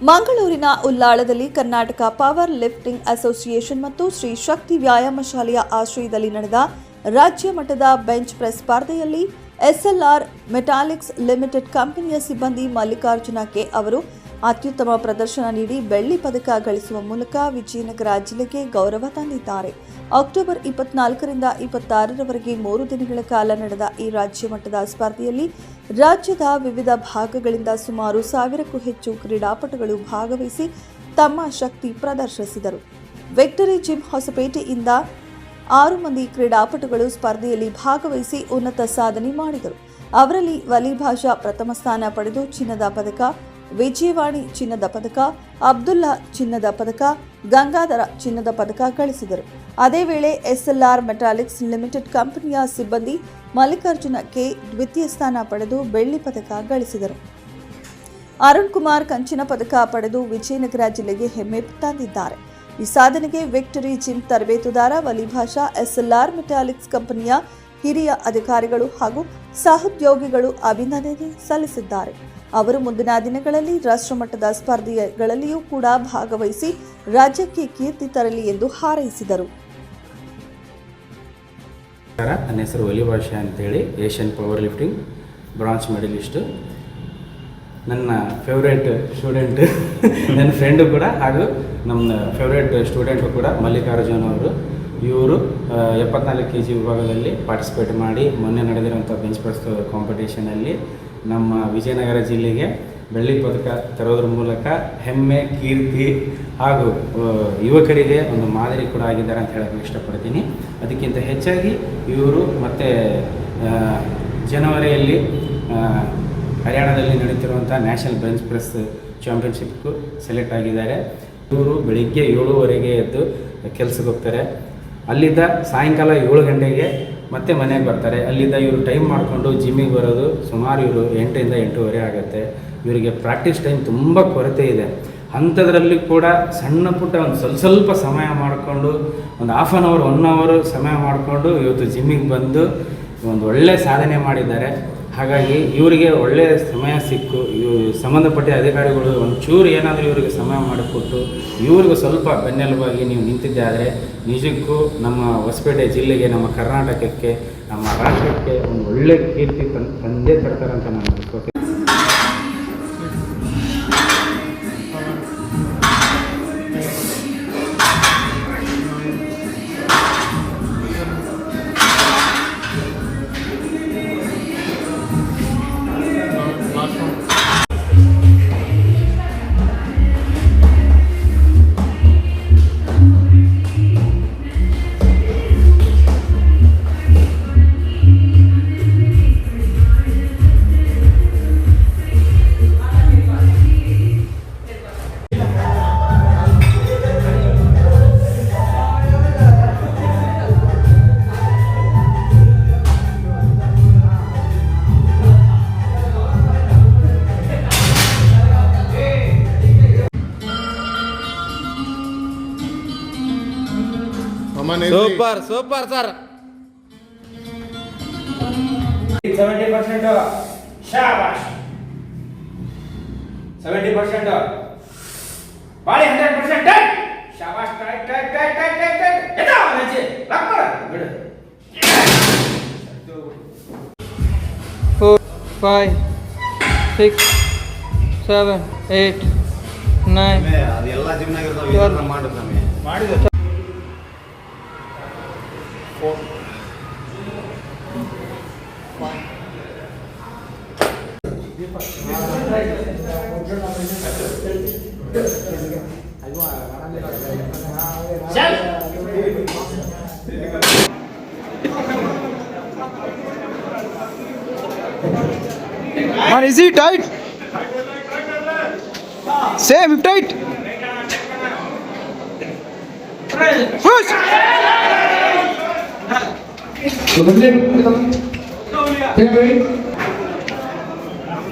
ಮಂಗಳೂರಿನ ಉಲ್ಲಾಳದಲ್ಲಿ Karnataka power lifting association ಮತ್ತು ಶ್ರೀ ಶಕ್ತಿ ವ್ಯಾಯಾಮ ಶಾಲೆಯ ಆಶ್ರಯದಲ್ಲಿ ನಡೆದ ರಾಜ್ಯ ಮಟ್ಟದ ಬೆಂಚ್ ಪ್ರೆಸ್ ಸ್ಪರ್ಧೆಯಲ್ಲಿ ಎಸ್ಎಲ್ಆರ್ ಮೆಟಾಲಿಕ್ಸ್ ಲಿಮಿಟೆಡ್ ಕಂಪನಿಯ ಸಿಬ್ಬಂದಿ ಮಲ್ಲಿಕಾರ್ಜುನ ಕೆ ಅವರು ಅತ್ಯುತ್ತಮ ಪ್ರದರ್ಶನ ನೀಡಿ ಬೆಳ್ಳಿ ಪದಕ ಗಳಿಸುವ ಮೂಲಕ ವಿಜಯನಗರ ಜಿಲ್ಲೆಗೆ ಗೌರವ ತಂದಿದ್ದಾರೆ. ಅಕ್ಟೋಬರ್ ಇಪ್ಪತ್ನಾಲ್ಕರಿಂದ ಇಪ್ಪತ್ತಾರರವರೆಗೆ ಮೂರು ದಿನಗಳ ಕಾಲ ನಡೆದ ಈ ರಾಜ್ಯ ಮಟ್ಟದ ಸ್ಪರ್ಧೆಯಲ್ಲಿ ರಾಜ್ಯದ ವಿವಿಧ ಭಾಗಗಳಿಂದ ಸುಮಾರು ಸಾವಿರಕ್ಕೂ ಹೆಚ್ಚು ಕ್ರೀಡಾಪಟುಗಳು ಭಾಗವಹಿಸಿ ತಮ್ಮ ಶಕ್ತಿ ಪ್ರದರ್ಶಿಸಿದರು. ವಿಕ್ಟರಿ ಜಿಮ್ ಹೊಸಪೇಟೆಯಿಂದ ಆರು ಮಂದಿ ಕ್ರೀಡಾಪಟುಗಳು ಸ್ಪರ್ಧೆಯಲ್ಲಿ ಭಾಗವಹಿಸಿ ಉನ್ನತ ಸಾಧನೆ ಮಾಡಿದರು. ಅವರಲ್ಲಿ ವಲಿಭಾಷಾ ಪ್ರಥಮ ಸ್ಥಾನ ಪಡೆದು ಚಿನ್ನದ ಪದಕ ವಿಜಯವಾಣಿ ಚಿನ್ನದ ಪದಕ, ಅಬ್ದುಲ್ಲಾ ಚಿನ್ನದ ಪದಕ, ಗಂಗಾಧರ ಚಿನ್ನದ ಪದಕ ಗಳಿಸಿದರು. ಅದೇ ವೇಳೆ ಎಸ್ಎಲ್ಆರ್ ಮೆಟಾಲಿಕ್ಸ್ ಲಿಮಿಟೆಡ್ ಕಂಪನಿಯ ಸಿಬ್ಬಂದಿ ಮಲ್ಲಿಕಾರ್ಜುನ ಕೆ ದ್ವಿತೀಯ ಸ್ಥಾನ ಪಡೆದು ಬೆಳ್ಳಿ ಪದಕ ಗಳಿಸಿದರು. ಅರುಣ್ ಕುಮಾರ್ ಕಂಚಿನ ಪದಕ ಪಡೆದು ವಿಜಯನಗರ ಜಿಲ್ಲೆಗೆ ಹೆಮ್ಮೆ ತಂದಿದ್ದಾರೆ. ಈ ಸಾಧನೆಗೆ ವಿಕ್ಟರಿ ಜಿಮ್ ತರಬೇತುದಾರ ವಲಿಭಾಷಾ ಎಸ್ಎಲ್ಆರ್ ಮೆಟಾಲಿಕ್ಸ್ ಕಂಪನಿಯ ಹಿರಿಯ ಅಧಿಕಾರಿಗಳು ಹಾಗೂ ಸಹೋದ್ಯೋಗಿಗಳು ಅಭಿನಂದನೆ ಸಲ್ಲಿಸಿದ್ದಾರೆ. ಅವರು ಮುಂದಿನ ದಿನಗಳಲ್ಲಿ ರಾಷ್ಟ್ರಮಟ್ಟದ ಸ್ಪರ್ಧೆಗಳಲ್ಲಿಯೂ ಕೂಡ ಭಾಗವಹಿಸಿ ರಾಜ್ಯಕ್ಕೆ ಕೀರ್ತಿ ತರಲಿ ಎಂದು ಹಾರೈಸಿದರು. ನನ್ನ ಹೆಸರು ಒಲಿ ಭಾಷೆ ಅಂತೇಳಿ, Asian power lifting bronze medalist. ನನ್ನ ಫೇವ್ರೇಟ್ ಸ್ಟೂಡೆಂಟ್ ನನ್ನ ಫ್ರೆಂಡು ಕೂಡ ಹಾಗೂ ನಮ್ಮ ಫೇವ್ರೇಟ್ ಸ್ಟೂಡೆಂಟು ಕೂಡ ಮಲ್ಲಿಕಾರ್ಜುನ್ ಅವರು. ಇವರು ಎಪ್ಪತ್ನಾಲ್ಕು ಕೆ ಜಿ ವಿಭಾಗದಲ್ಲಿ ಪಾರ್ಟಿಸಿಪೇಟ್ ಮಾಡಿ ಮೊನ್ನೆ ನಡೆದಿರುವಂಥ ಬೆಂಚ್ ಪ್ರೆಸ್ ಕಾಂಪಿಟೇಷನಲ್ಲಿ ನಮ್ಮ ವಿಜಯನಗರ ಜಿಲ್ಲೆಗೆ ಬೆಳ್ಳಿ ಪದಕ ತರೋದ್ರ ಮೂಲಕ ಹೆಮ್ಮೆ, ಕೀರ್ತಿ ಹಾಗೂ ಯುವಕರಿಗೆ ಒಂದು ಮಾದರಿ ಕೂಡ ಆಗಿದ್ದಾರೆ ಅಂತ ಹೇಳಕ್ಕೆ ಇಷ್ಟಪಡ್ತೀನಿ. ಅದಕ್ಕಿಂತ ಹೆಚ್ಚಾಗಿ ಇವರು ಮತ್ತು ಜನವರಿಯಲ್ಲಿ ಹರಿಯಾಣದಲ್ಲಿ ನಡೀತಿರುವಂಥ ನ್ಯಾಷನಲ್ ಬೆಂಚ್ ಪ್ರೆಸ್ ಚಾಂಪಿಯನ್ಶಿಪ್ಗೂ ಸೆಲೆಕ್ಟ್ ಆಗಿದ್ದಾರೆ. ಇವರು ಬೆಳಿಗ್ಗೆ ಏಳುವರೆಗೆ ಎದ್ದು ಕೆಲಸಕ್ಕೆ ಹೋಗ್ತಾರೆ. ಅಲ್ಲಿದ್ದ ಸಾಯಂಕಾಲ ಏಳು ಗಂಟೆಗೆ ಮತ್ತೆ ಮನೆಗೆ ಬರ್ತಾರೆ. ಅಲ್ಲಿಂದ ಇವರು ಟೈಮ್ ಮಾಡಿಕೊಂಡು ಜಿಮ್ಮಿಗೆ ಬರೋದು ಸುಮಾರು ಇವರು ಎಂಟರಿಂದ ಎಂಟೂವರೆ ಆಗುತ್ತೆ. ಇವರಿಗೆ ಪ್ರಾಕ್ಟೀಸ್ ಟೈಮ್ ತುಂಬ ಕೊರತೆ ಇದೆ. ಅಂಥದ್ರಲ್ಲಿ ಕೂಡ ಸಣ್ಣ ಪುಟ್ಟ ಒಂದು ಸ್ವಲ್ಪ ಸ್ವಲ್ಪ ಸಮಯ ಮಾಡಿಕೊಂಡು, ಒಂದು ಹಾಫ್ ಆನ್ ಅವರ್ ಒನ್ ಅವರು ಸಮಯ ಮಾಡಿಕೊಂಡು ಇವತ್ತು ಜಿಮ್ಮಿಗೆ ಬಂದು ಒಂದು ಒಳ್ಳೆ ಸಾಧನೆ ಮಾಡಿದ್ದಾರೆ. ಹಾಗಾಗಿ ಇವರಿಗೆ ಒಳ್ಳೆಯ ಸಮಯ ಸಿಕ್ಕು ಇವು ಸಂಬಂಧಪಟ್ಟ ಅಧಿಕಾರಿಗಳು ಒಂಚೂರು ಏನಾದರೂ ಇವರಿಗೆ ಸಮಯ ಮಾಡಿಕೊಟ್ಟು, ಇವ್ರಿಗೂ ಸ್ವಲ್ಪ ಬೆನ್ನೆಲುಬಾಗಿ ನೀವು ನಿಂತಿದ್ದೆ ಆದರೆ ನಿಜಕ್ಕೂ ನಮ್ಮ ಹೊಸಪೇಟೆ ಜಿಲ್ಲೆಗೆ, ನಮ್ಮ ಕರ್ನಾಟಕಕ್ಕೆ, ನಮ್ಮ ರಾಷ್ಟ್ರಕ್ಕೆ ಒಂದು ಒಳ್ಳೆ ಕೀರ್ತಿ ತಂದೆ ತಂದೇ ತರ್ತಾರೆ ಅಂತ ನಾನು super super sir. Seventy percent ಶಾಬಾಷ್. Seventy percent ಬಾಳಿ hundred percent ಶಾಬಾಷ್ tight tight tight tight tight tight. ಎದ ನಜೆ ಲಾಕ್ ಮಾಡ. ಬಿಡು. Four, five, six, seven, eight, nine. ಅದೆಲ್ಲ. ಮಾಡಿದ್ರೆ Man, is it tight? Same, tight. Push.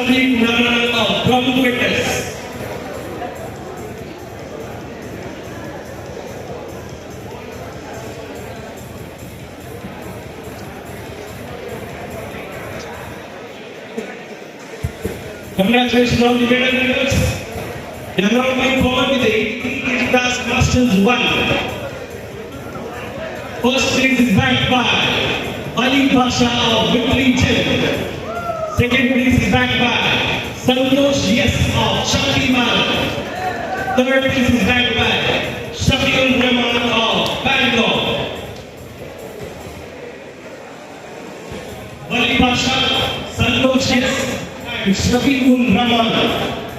Sandeep Narayan of Fitness. Congratulations on the medal winners. They now moving forward with the 18 kg task masters 1. First place is backed by Ali Pasha of Victory Gym. Second place is back by Santosh Yes of Shaktiman. Third place is back by Shafiul Rahman of Bangalore. Ali Pasha, Santosh Yes, and Shafiul Rahman